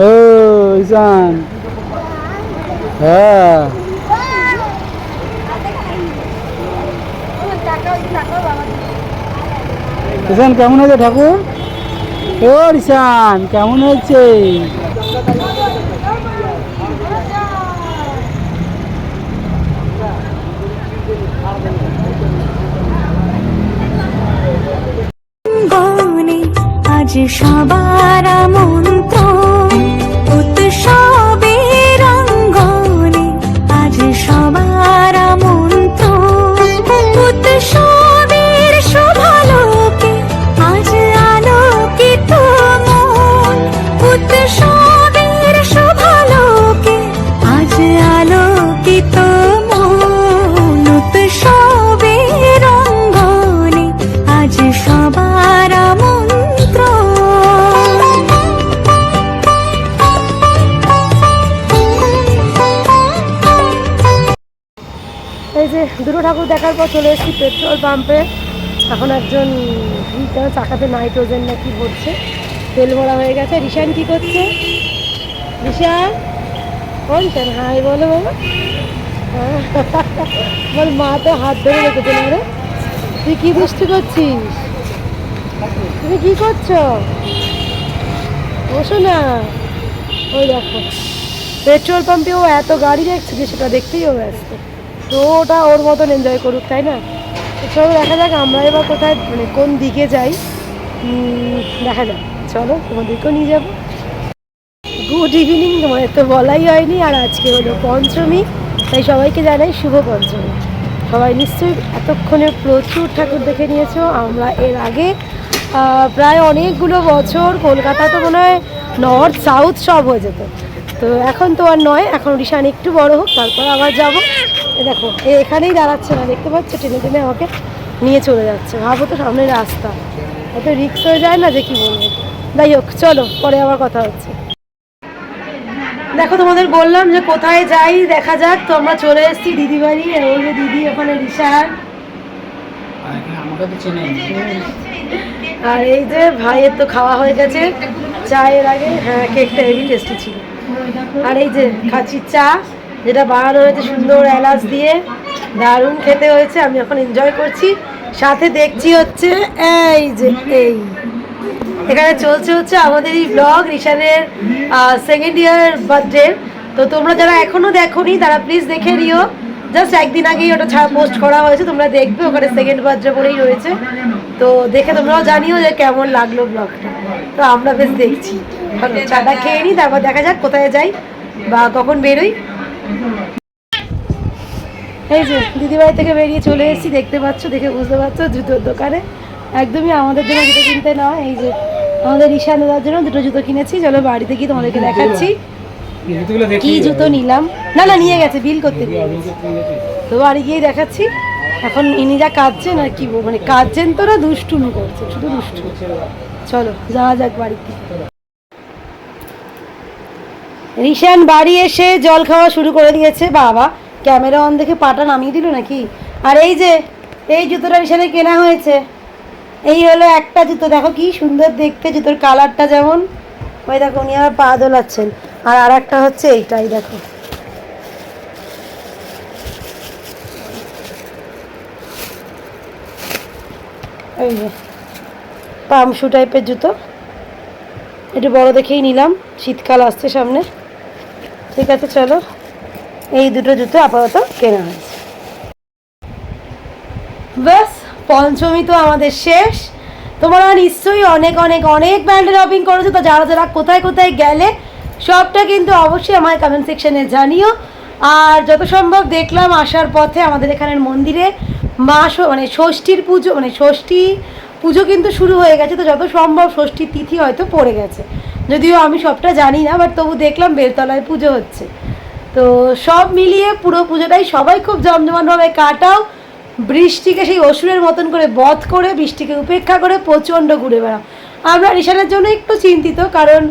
ও ঈশান হ্যাঁ। ঈশান কেমন হয়েছে ঠাকুর? ও ঈশান কেমন হয়েছে গনে আজ সবার মন্ত্র উৎসবের অঙ্গনে আজ সবার মন্ত্র উৎসবের শোভালোকে আজ আলোকিত মন। উৎসবের শোভালোকে আজ আলোকিত মন। উৎসবের অঙ্গনে আজ সবার মন্ত্র এই যে দুটো ঠাকুর দেখার পর চলে এসেছি পেট্রোল পাম্পে। এখন একজন চাকাতে নাইট্রোজেন নাকি ভরছে তেল ভরা হয়ে গেছে। রিশান কি করছে? রিশান? বলছেন হাই, বলো বাবা। হ্যাঁ। বল, মা তো হাত ধরে রেখেছে না রে। তুই কি দুষ্টি করছিস? তুমি কি করছ? বসো না। ওই দেখো। পেট্রোল পাম্পে ও এত গাড়ি দেখছে যে সেটা দেখতেই ও ব্যস্ত। তো ওটা ওর মতন এনজয় করুক, তাই না? চলো দেখা যাক আমরা এবার কোথায় মানে কোন দিকে যাই। দেখা যাক। চলো, তোমাদেরকেও নিয়ে যাব। গুড ইভিনিং তোমাদের তো বলাই হয়নি, আর আজকে হলো পঞ্চমী। তাই সবাইকে জানাই শুভ পঞ্চমী। সবাই নিশ্চয়ই এতক্ষণে প্রচুর ঠাকুর দেখে নিয়েছো। আমরা এর আগে প্রায় অনেকগুলো বছর কলকাতা তো মনে হয় নর্থ সাউথ সব হয়ে যেত। তো এখন তো আর নয়, এখন রিশান একটু বড় হোক, তারপর আবার যাব। দেখো এখানেই দাঁড়াচ্ছে না, দেখতে পাচ্ছ? টেনে টেনে আমাকে নিয়ে চলে যাচ্ছে। ভাবো তো সামনে রাস্তা। এত রিক্স হয়ে যায় না যে কি বলব? যাই হোক, চলো, পরে আবার কথা হচ্ছে। দেখো, তোমাদের বললাম যে কোথায় যাই, দেখা যাক। তো আমরা চলে এসেছি দিদি বাড়ি ওই যে দিদি, ওখানে চেনে আর এই যে ভাইয়ের তো খাওয়া হয়ে গেছে। চায়ের আগে হ্যাঁ কেকটা হেভি টেস্টি ছিল। আর এই যে খাচ্ছি চা, যেটা বানানো হয়েছে সুন্দর এলাচ দিয়ে, দারুণ খেতে হয়েছে, আমি এখন এনজয় করছি। সাথে দেখছি হচ্ছে এই যে এই। এখানে চলছে হচ্ছে আমাদের এই ব্লগ রিশানের সেকেন্ড ইয়ার বার্থডে তো তোমরা যারা এখনও দেখোনি, তারা প্লিজ দেখে নিও। জাস্ট একদিন আগেই ওটা ছাড়া পোস্ট করা হয়েছে, তোমরা দেখবে ওখানে সেকেন্ড বার্থডে বলেই রয়েছে। তো দেখে তোমরাও জানিও যে কেমন লাগল ব্লগটা তো আমরা বেশ দেখছি। চলো, চাটা খেয়ে নিই তারপর দেখা যাক কোথায় যাই বা কখন বেরোই। এই যে দিদিবাড়ি থেকে বেরিয়ে চলে এসেছি দেখতে পাচ্ছ দেখে বুঝতে পারছ জুতোর দোকানে। একদমই আমাদের জন্য জুতো কিনতে নয় এই যে আমাদের ঈশান দাদার জন্য দুটো জুতো কিনেছি। চলো বাড়িতে গিয়ে তোমাদেরকে দেখাচ্ছি। কি জুতো নিলাম? না না নিয়ে গেছে বিল করতে। তো বাড়ি গিয়ে দেখাচ্ছি। এখন ইনি যা কাঁদছেন আর কি মানে কাঁদছেন তো না দুষ্টুমি করছে শুধু দুষ্টু চলো, যাওয়া যাক বাড়িতে। রিশান বাড়ি এসে জল খাওয়া শুরু করে দিয়েছে, বাবা। ক্যামেরা অন দেখে পাটা নামিয়ে দিল নাকি? আর এই যে, এই জুতোটা রিশানে কেনা হয়েছে। এই হলো একটা জুতো, দেখো কি সুন্দর দেখতে, জুতোর কালারটা যেমন। ওই দেখো, উনি আবার পা দোলাচ্ছেন। আর আর একটা হচ্ছে এইটাই, দেখো। এই যে পামশু টাইপের জুতো। একটু বড় দেখেই নিলাম, শীতকাল আসছে সামনে। ঠিক আছে, চলো। এই দুটো জুতো আপাতত কেনা হয়েছে। ব্যাস, পঞ্চমী তো আমাদের শেষ। তোমরা নিশ্চয়ই অনেক অনেক অনেক ব্র্যান্ডে শপিং করেছ। তো যারা যারা কোথায় কোথায় গেলে, সবটা কিন্তু অবশ্যই আমার কমেন্ট সেকশনে জানিও। আর যত সম্ভব দেখলাম আসার পথে আমাদের এখানের মন্দিরে মা মানে ষষ্ঠীর পুজো মানে ষষ্ঠী পুজো কিন্তু শুরু হয়ে গেছে, তো যত সম্ভব ষষ্ঠীর তিথি হয়তো পড়ে গেছে। যদিও আমি সবটা জানি না বাট তবু দেখলাম বেলতলায় পুজো হচ্ছে। তো সব মিলিয়ে পুরো পুজোটাই সবাই খুব জমজমাটভাবে কাটাও, বৃষ্টিকে সেই অসুরের মতন করে বধ করে, বৃষ্টিকে উপেক্ষা করে প্রচণ্ড ঘুরে বেড়াও। আমরা রিশানের জন্য একটু চিন্তিত, কারণ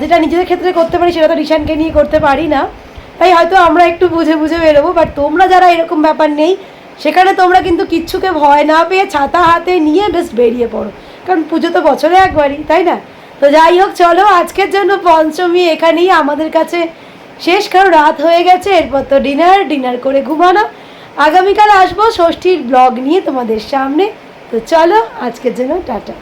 যেটা নিজেদের ক্ষেত্রে করতে পারি সেটা তো রিশানকে নিয়ে করতে পারি না। তাই হয়তো আমরা একটু বুঝে বুঝে বেরোবো বাট তোমরা যারা এরকম ব্যাপার নেই সেখানে তোমরা কিন্তু কিচ্ছুকে ভয় না পেয়ে ছাতা হাতে নিয়ে বেশ বেরিয়ে পড়ো। কারণ পুজো তো বছরে একবারই, তাই না? তো যাই হোক, চলো, আজকের জন্য পঞ্চমী এখানেই আমাদের কাছে শেষ। কারও রাত হয়ে গেছে, এরপর তো ডিনার ডিনার করে ঘুমানো। আগামীকাল আসব ষষ্ঠীর ব্লগ নিয়ে তোমাদের সামনে। তো চলো, আজকের জন্য টাটা।